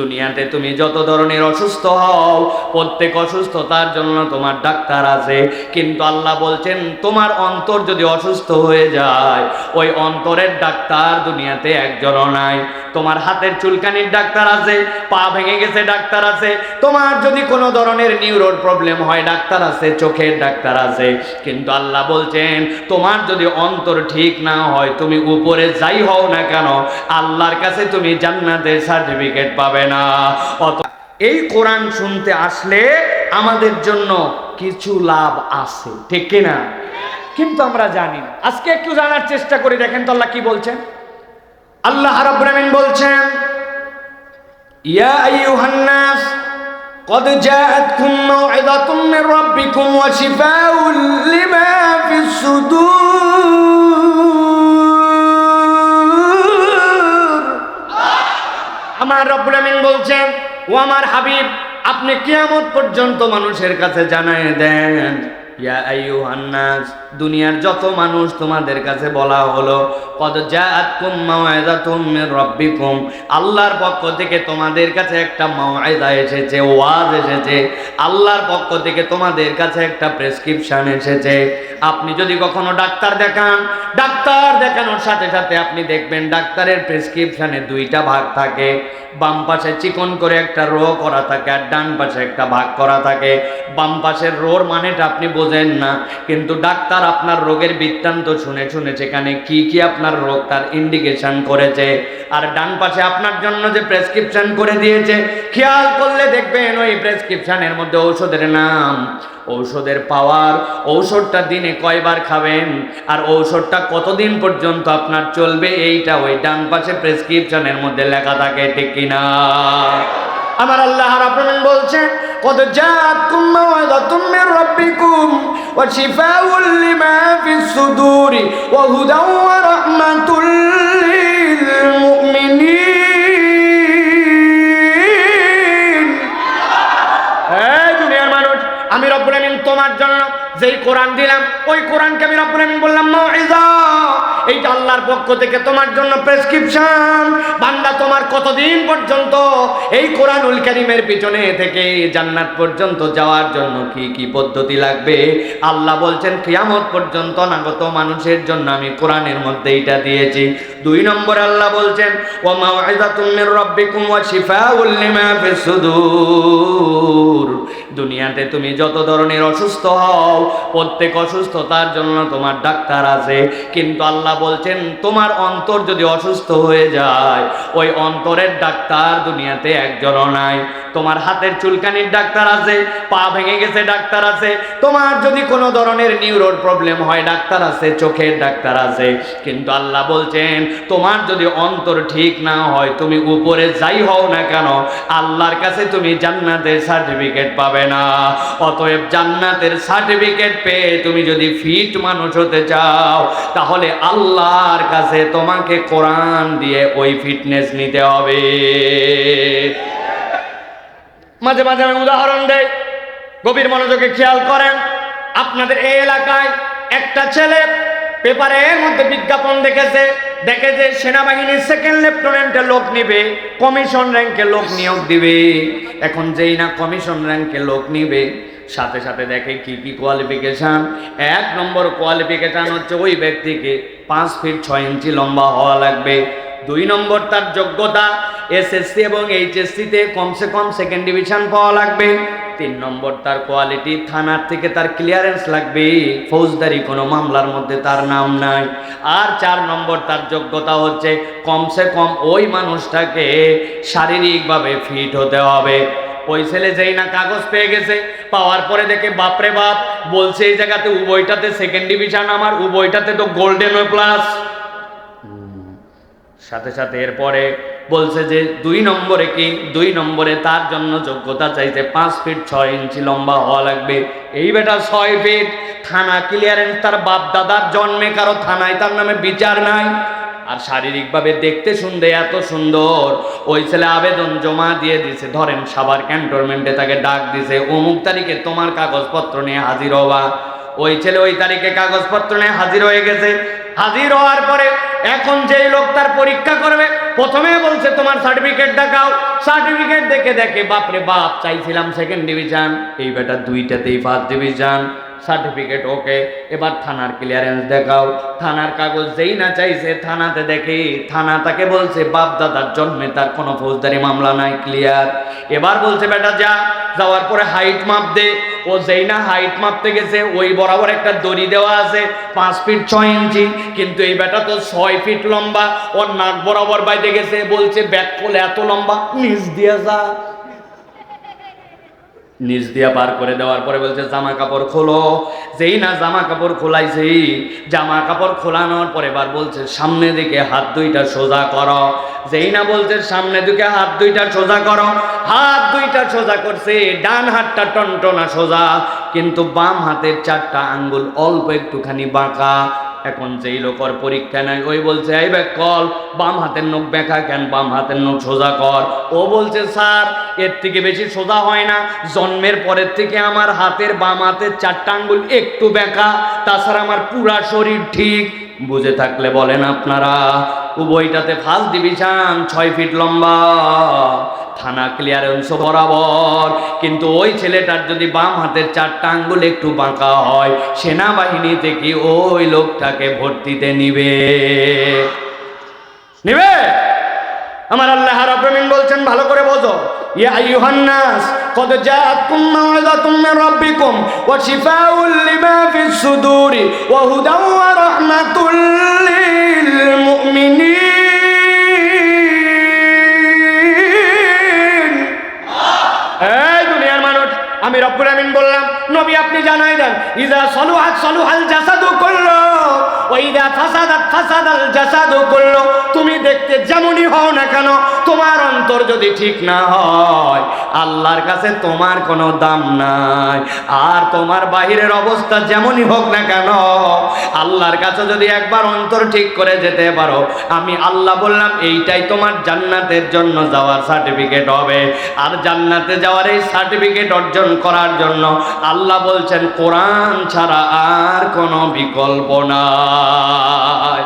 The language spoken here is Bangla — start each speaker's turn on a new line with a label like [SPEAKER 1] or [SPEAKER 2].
[SPEAKER 1] দুনিয়াতে তুমি যত ধরনের অসুস্থ হও, প্রত্যেক অসুস্থতার জন্য তোমার ডাক্তার আছে। কিন্তু আল্লাহ বলছেন, তোমার অন্তর যদি অসুস্থ হয়ে যায়, ওই অন্তরের ডাক্তার দুনিয়াতে একজনও নাই। তোমার হাতের চুলকানির ডাক্তার আছে, পা ভেঙে গেছে ডাক্তার আছে। তোমার যদি কোনো ধরনের নিউরোর প্রবলেম হয়, ডাক্তার আছে, চোখের ডাক্তার আছে। কিন্তু আল্লাহ বলছেন, তোমার যদি অন্তর ঠিক না হয়, তুমি উপরে যাই হও না কেন, আল্লাহর কাছে তুমি জান্নাতের সার্টিফিকেট পাবে না অত এই কোরআন শুনতে আসলে আমাদের জন্য কিছু লাভ আছে ঠিক কিনা কিন্তু আমরা জানি না আজকে একটু জানার চেষ্টা করি দেখেন তো আল্লাহ কি বলছেন আল্লাহ রাব্বুল আমিন বলছেন ইয়া আইয়ুহান নাস قد جاءتكم موعظة من ربكم وشفاء لما في الصدور আমার রব্বুল আমিন বলছেন, ও আমার হাবিব, আপনি কিয়ামত পর্যন্ত মানুষের কাছে জানায় দেন। ইয়া আইয়ুহান নাস দুনিয়ার যত মানুষ তোমাদের কাছে বলা হলো, কদ জাআতকুম মাওয়াইযাতুম মির রাব্বিকুম। আল্লাহর পক্ষ থেকে তোমাদের কাছে একটা মাওয়াইদা এসেছে, ওয়াজ এসেছে। আল্লাহর পক্ষ থেকে তোমাদের কাছে একটা প্রেসক্রিপশন এসেছে। আপনি যদি কখনো ডাক্তার দেখান, ডাক্তার দেখানোর সাথে সাথে আপনি দেখবেন ডাক্তারের প্রেসক্রিপশনে দুইটা ভাগ থাকে। বাম পাশে চিকন করে একটা রো করা থাকে আর ডান পাশে একটা ভাগ করা থাকে। বাম পাশের রোর মানেটা আপনি বোঝেন না, কিন্তু ডাক্তার আপনার রোগের বৃত্তান্ত শুনে শুনে সেখানে কি কি আপনার রোগ তার ইন্ডিকেশন করেছে। আর ডান পাশে আপনার জন্য যে প্রেসক্রিপশন করে দিয়েছে, খেয়াল করলে দেখবেন ওই প্রেসক্রিপশনের মধ্যে ঔষধের নাম, ঔষধের পাওয়ার ঔষধটা দিনে কয়বার খাবেন, আর ঔষধটা কতদিন পর্যন্ত আপনার চলবে, এইটা ওই ডান পাশে প্রেসক্রিপশনের মধ্যে লেখা থাকে, ঠিক কিনা আমার আল্লাহ রাব্বুল বলছেন কত জাতকুম মাওয়াদাতুম মির রাব্বিকুম সুদুরি ওয়া হুদাও ওয়া রাহমাতুল লিল মুমিনিন এই দুনিয়ার মানুষ, আমি রব্বুল আমিন তোমার জন্য যেই কোরআন দিলাম, ওই কোরআনকে আমি রব্বুল আমিন বললাম মাউইজা এইটা আল্লাহর পক্ষ থেকে তোমার জন্য প্রেসক্রিপশন। বান্দা তোমার কতদিন পর্যন্ত এই কোরআনুল কারীমের পিছনে থেকে জান্নাত পর্যন্ত যাওয়ার জন্য কি কি পদ্ধতি লাগবে? আল্লাহ বলছেন, কিয়ামত পর্যন্ত নাগত মানুষের জন্য আমি কোরআনের মধ্যে এইটা দিয়েছি। দুই নম্বর আল্লাহ বলছেন ওয়া মাউইজাতুম মির রাব্বিকুম ওয়া শিফাউল লিমা ফিস দুনিয়াতে তুমি যত ধরনের অসুস্থ হও, প্রত্যেক অসুস্থতার জন্য তোমার ডাক্তার আছে। কিন্তু আল্লাহ বলছেন, তোমার অন্তর যদি অসুস্থ হয়ে যায়, ওই অন্তরের ডাক্তার দুনিয়াতে একজনও নাই। তোমার হাতের চুলকানির ডাক্তার আছে, পা ভেঙে গেছে ডাক্তার আছে। তোমার যদি কোনো ধরনের নিউরোর প্রবলেম হয়, ডাক্তার আছে, চোখের ডাক্তার আছে। কিন্তু আল্লাহ বলছেন তোমার যদি অন্তর ঠিক না হয়, তুমি উপরে যাই হও না কেন, আল্লাহর কাছে তুমি জান্নাতের সার্টিফিকেট পাবে না। অতএব জান্নাতের সার্টিফিকেট পেয়ে তুমি যদি ফিট মানুষ হতে চাও, তাহলে আল্লাহর কাছে তোমাকে কোরআন দিয়ে ওই ফিটনেস নিতে হবে। মাঝে মাঝে আমি উদাহরণ দেই, গভীর মনোযোগে খেয়াল করেন, আপনাদের এই এলাকায় একটা ছেলে পেপারের মধ্যে বিজ্ঞাপন দেখেছে দেখে যে সেনাবাহিনীর সেকেন্ড লেফটেন্যান্টে লোক নিবে কমিশন র্যাঙ্কে লোক নিয়োগ দিবে। এখন যেই না কমিশন র্যাঙ্কে লোক নিবে, সাথে সাথে দেখে কি কি কোয়ালিফিকেশন এক নম্বর কোয়ালিফিকেশন হচ্ছে ওই ব্যক্তিকে পাঁচ ফিট ছয় ইঞ্চি লম্বা হওয়া লাগবে। দুই নম্বর তার যোগ্যতা এসএসসি এবং এইচএসসিতে কমসে কম সেকেন্ড ডিভিশন পাওয়া লাগবে। তিন নম্বর, তার কোয়ালিটি থানার থেকে তার ক্লিয়ারেন্স লাগবে। ফৌজদারি কোনো মামলার মধ্যে তার নাম নাই। আর চার নম্বর, তার যোগ্যতা হচ্ছে কমসে কম ওই মানুষটাকে শারীরিকভাবে ফিট হতে হবে। ওই ছেলে যেই না কাগজ পেয়ে গেছে, পাওয়ার পরে দেখে, বাপরে বাপ, বলছে এই জায়গাতে উভয়টাতে সেকেন্ড ডিভিশন আমার উভয়টাতে তো গোল্ডেন প্লাস সাথে সাথে এরপরে বলছে যে দুই নম্বরে কি? দুই নম্বরে তার জন্য যোগ্যতা চাইছে পাঁচ ফিট ছয় ইঞ্চি লম্বা হওয়া লাগবে। এই বেটা ছয় ফিট থানা ক্লিয়ারেন্স তার বাপ দাদার জন্মে কারও থানায় তার নামে বিচার নাই। আর শারীরিকভাবে দেখতে শুনতে এত সুন্দর। ওই ছেলে আবেদন জমা দিয়ে দিছে ধরেন সাবার ক্যান্টনমেন্টে তাকে ডাক দিছে অমুক তারিখে তোমার কাগজপত্র নিয়ে হাজির হওয়া ওই ছেলে ওই তারিখে কাগজপত্র নিয়ে হাজির হয়ে গেছে। হাজির হওয়ার পরে এখন যেই লোক তার পরীক্ষা করবে, প্রথমে বলছে, তোমার সার্টিফিকেট দেখাও। সার্টিফিকেট দেখে দেখে, বাপরে বাপ, চাইছিলাম সেকেন্ড ডিভিশন এই বেটা দুইটাতেই ফার্স্ট ডিভিশন সার্টিফিকেট ওকে। এবার থানার ক্লিয়ারেন্স দেখাও। থানার কাগজ যেই না চাইছে, থানাতে দেখে, থানা তাকে বলছে, বাপ দাদার জন্মে তার কোনো ফৌজদারি মামলা নাই ক্লিয়ার এবার বলছে, বেটা যা, যাওয়ার পরে হাইট মাপ দে। ও যেই না হাইট মাপতে গেছে, ওই বরাবর একটা দড়ি দেওয়া আছে, পাঁচ ফিট ছয় ইঞ্চি। কিন্তু এই বেটা তো ছয় ফিট লম্বা। ওর নাক বরাবর বাইতে গেছে, বলছে ব্যাক কোলে এত লম্বা, নিচ দিয়ে যা। নিচ দিয়া পার করে দেওয়ার পরে বলছে, জামা কাপড় খোলো। যেই না জামা কাপড় খোলাইছে, জামা কাপড় খোলানোর পরে এবার বলছে, সামনে দিকে হাত দুইটা সোজা করো। যেই না বলছে, সামনে দিকে হাত দুইটা সোজা করো। হাত দুইটা সোজা করছে, ডান হাতটা টনটনা সোজা, কিন্তু বাম হাতের চারটা আঙ্গুল অল্প একটুখানি বাঁকা। এখন যেই লোকর পরীক্ষা নাই, ওই বলছে, এই ব্যাক কল, বাম হাতের নখ ব্যাখা কেন, বাম হাতের নখ সোজা কর? ও বলছে, স্যার, এর থেকে বেশি সোজা হয় না, জন্মের পরের থেকে আমার হাতের বাম হাতের চারটা আঙ্গুল একটু ব্যাখা তাছাড়া আমার পুরা শরীর ঠিক। বুঝে থাকলে বলেন আপনারা উভয়টাতে ফার্স্ট ডিভিশন ছয় ফিট লম্বা থানা ক্লিয়ারেন্স বরাবর কিন্তু ওই ছেলেটার যদি বাম হাতের চারটা আঙ্গুল একটু বাঁকা হয় সেনাবাহিনী থেকে ওই লোকটাকে ভর্তিতে নিবে নিবে আমার আল্লাহ রাব্বুল বলছেন ভালো করে বোঝো ইয়া আইয়ুহান নাস قد جاءتكم موعظة من ربكم وشفاء لما في الصدور وهدى ورحمة للمؤمنين এই দুনিয়ার মানুষ, আমি রব্বুল আমিন বললাম, নবী আপনি জানাই দেন ইজা সলুহাত সলুহাল জাসাদু করল ওইদা ফাসাদাত ফাসাদাল জাসাদু করল তুমি দেখতে যেমনই হও না কেন তোমার অন্তর যদি ঠিক না হয়, আল্লাহর কাছে তোমার কোনো দাম নাই। আর তোমার বাহিরের অবস্থা যেমনই হোক না কেন, আল্লাহর কাছে যদি একবার অন্তর ঠিক করে যেতে পারো, আমি আল্লাহ বললাম, এইটাই তোমার জান্নাতের জন্য যাওয়ার সার্টিফিকেট হবে। আর জান্নাতে যাওয়ার এই সার্টিফিকেট অর্জন করার জন্য আল্লাহ বলছেন, কোরআন ছাড়া আর কোনো বিকল্প নাই।